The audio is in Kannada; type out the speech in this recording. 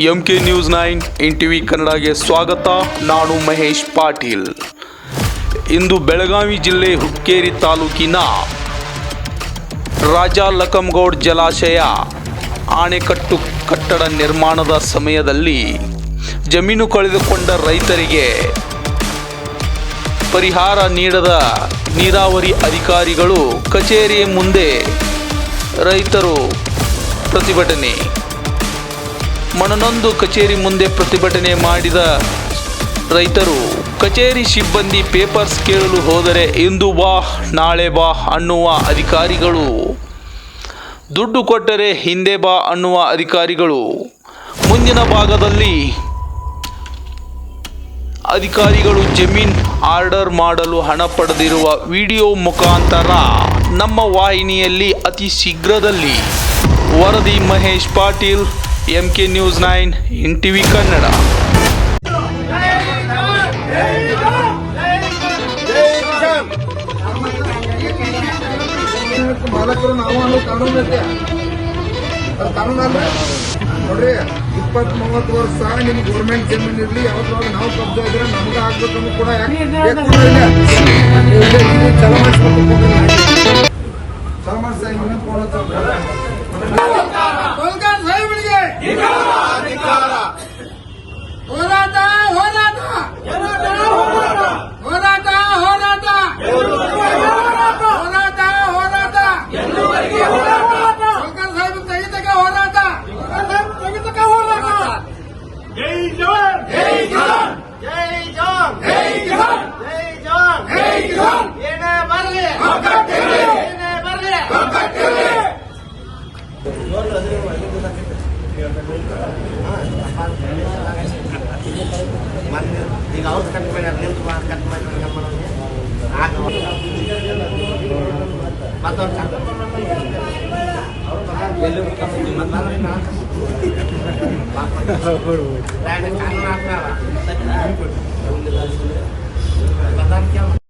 M K news nine in TV ಕನ್ನಡಗೆ ಸ್ವಾಗತ. ನಾನು ಮಹೇಶ್ ಪಾಟೀಲ್. ಇಂದು ಬೆಳಗಾವಿ ಜಿಲ್ಲೆ ಹುಕ್ಕೇರಿ ತಾಲೂಕಿನ ರಾಜ ಲಕಂಗೌಡ್ ಜಲಾಶಯ ಆಣೆಕಟ್ಟು ಕಟ್ಟಡ ನಿರ್ಮಾಣದ ಸಮಯದಲ್ಲಿ ಜಮೀನು ಕಳೆದುಕೊಂಡ ರೈತರಿಗೆ ಪರಿಹಾರ ನೀಡದ ನೀರಾವರಿ ಅಧಿಕಾರಿಗಳು ಕಚೇರಿಯ ಮುಂದೆ ರೈತರು ಪ್ರತಿಭಟನೆ. ಮನನೊಂದು ಕಚೇರಿ ಮುಂದೆ ಪ್ರತಿಭಟನೆ ಮಾಡಿದ ರೈತರು. ಕಚೇರಿ ಸಿಬ್ಬಂದಿ ಪೇಪರ್ಸ್ ಕೇಳಲು ಹೋದರೆ ಇಂದು ಬಾ, ನಾಳೆ ಬಾ ಅನ್ನುವ ಅಧಿಕಾರಿಗಳು. ದುಡ್ಡು ಕೊಟ್ಟರೆ ಹಿಂದೆ ಬಾ ಅನ್ನುವ ಅಧಿಕಾರಿಗಳು. ಮುಂದಿನ ಭಾಗದಲ್ಲಿ ಅಧಿಕಾರಿಗಳು ಜಮೀನ್ ಆರ್ಡರ್ ಮಾಡಲು ಹಣ ಪಡೆದಿರುವ ವಿಡಿಯೋ ಮುಖಾಂತರ ನಮ್ಮ ವಾಹಿನಿಯಲ್ಲಿ ಅತಿ ಶೀಘ್ರದಲ್ಲಿ ವರದಿ Mahesh Patil M K news nine in TV Kannada ಮಾಲಕರು ನಾವು ಅನ್ನೋ ಕಾನೂನು ಐತೆ ಅದು ಕಾನೂನು ಅಲ್ಲ ನೋಡ್ರಿ ಇಪ್ಪತ್ತ್ ಮೂವತ್ತು ವರ್ಷ ನಿಮ್ ಗೌರ್ಮೆಂಟ್ ಜಮೀನ್ ಇರ್ಲಿ ಯಾವತ್ತೊಳಗೆ ನಾವು ಕಬ್ಜಾ ಇದ್ರೆ ನಮ್ಗೆ ಆಗ್ಬೇಕಂದ್ರೂ ಕೂಡ ಯಾಕೆ ಬೇಕು ಕೂಡ ಇಲ್ಲ. ನೀವು ಇಲ್ಲಿ- ಇಲ್ಲಿ ಚಲ ಮಾಡಿಸ್ಬೇಕು ಚಲ ಮಾಡಿಸ Mana tinggal kan mainannya cuma kan mainan kamarnya. Aku. Pator cakap. Belum kamu jumat malam nak. Dan kan nak nak. Pator kiam.